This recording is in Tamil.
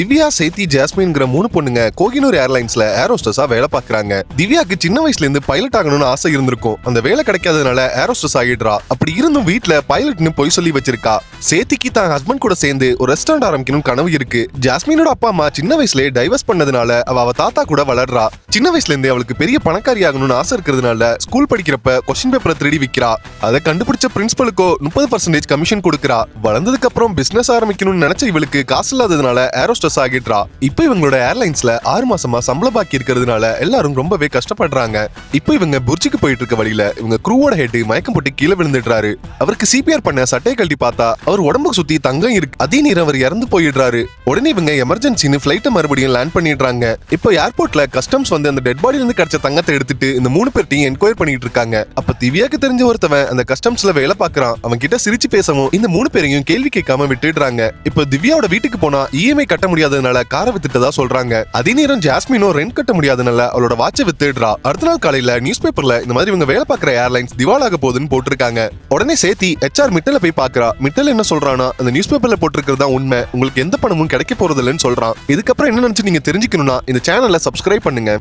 திவ்யா சேத்தி ஜாஸ்மின்ங்கிற மூணு பொண்ணுங்க கோகினூர் ஏர்லைன்ஸ்ல ஏரோஸ்டஸா வேலை பாக்குறாங்க திவ்யாக்கு சின்ன வயசுல இருந்து பைலட் ஆகணும்னு ஆசை இருந்திருக்கும். அந்த வேலை கிடைக்காததுனால ஏரோஸ்டஸ் ஆகிடுறா அப்படி இருந்தும் வீட்டுல பைலட்னு பொய் சொல்லி வச்சிருக்கா. சேத்திக்கு தான் ஹஸ்பண்ட் கூட சேர்ந்து ஒரு ரெஸ்டாரண்ட் ஆரம்பிக்கணும் கனவு இருக்கு. ஜாஸ்மினோட அப்பா அம்மா சின்ன வயசுலயே டைவர்ஸ் பண்ணதுனால அவ அவ தாத்தா கூட வளர்றா. சின்ன வயசுல இருந்தே அவளுக்கு பெரிய பணக்காரி ஆகணும்னு ஆசை இருக்கிறதுனால ஸ்கூல் படிக்கிறப்ப கொஸ்டின் பேப்பரை திருடி விற்கிறா அதை கண்டுபிடிச்ச பிரின்சிபலுக்கோ முப்பது பர்சன்டேஜ் கமிஷன் கொடுக்கறா. வளர்ந்ததுக்கு அப்புறம் பிசினஸ் ஆரம்பிக்கணும்னு நினைச்ச இவளுக்கு காசு இல்லாததுனால ஏரோஸ்டஸ் ஆகிடுறா. இப்போ இவங்களோட ஏர்லைன்ஸ்ல ஆறு மாசமா சம்பள பாக்கி இருக்கிறதுனால எல்லாரும் ரொம்பவே கஷ்டப்படுறாங்க. இப்போ இவங்க புர்ஜிக்கு போயிட்டு இருக்க வழியில இவங்க க்ரூவோட ஹெட் மயக்கம் போட்டு கீழே விழுந்துடுறாரு. அவருக்கு சிபிஆர் பண்ண சட்டையை கழட்டி பார்த்தா அவர் உடம்புக்கு சுத்தி தங்கம் இருக்கு. அதே நேரம் அவர் இறந்து போயிடுறாரு. உடனே இவங்க எமர்ஜென்சின்னு பிளைட்டை மறுபடியும் லேண்ட் பண்ணிடுறாங்க. இப்போ ஏர்போர்ட்ல கஸ்டம்ஸ் வந்து அந்த டெட் பாடியில இருந்து கிடைச்ச தங்கத்தை எடுத்துட்டு இந்த மூணு பேர்ட்டையும் என்கொயர் பண்ணிட்டு இருக்காங்க. அப்ப திவ்யாக்கு தெரிஞ்ச ஒருத்தவன் அந்த கஸ்டம்ஸ்ல வேலை பாக்குறான் அவன் கிட்ட சிரிச்சு பேசவும் இந்த மூணு பேரையும் கேள்வி கேட்காம விட்டுடுறாங்க. இப்போ திவ்யாவோட வீட்டுக்கு போனா இஎம்ஐ கட்ட முடியாததுனால காரை வித்துட்டதா சொல்றாங்க. அதே நேரம் ஜாஸ்மினும் ரெண்ட் கட்ட முடியாதனால அவளோட வாட்சை வித்துடுறா. அடுத்த நாள் காலையில நியூஸ் பேப்பர்ல இந்த மாதிரி இவங்க வேலை பார்க்குற ஏர்லைன்ஸ் திவாலாக போகுதுன்னு போட்டிருக்காங்க. உடனே சேத்தி ஹெச்ஆர் மிட்டல போய் பாக்குறா. மிட்டல் என்ன சொல்றானா அந்த நியூஸ் பேப்பர்ல போட்டிருக்கிறது தான் உண்மை. உங்களுக்கு எந்த பணமும் கிடைக்க போறது இல்லைன்னு சொல்றான். இதுக்கப்புறம் என்ன நினைச்சு நீங்க தெரிஞ்சுக்கணும்னா இந்த சேனலை சப்ஸ்கிரைப் பண்ணுங்க.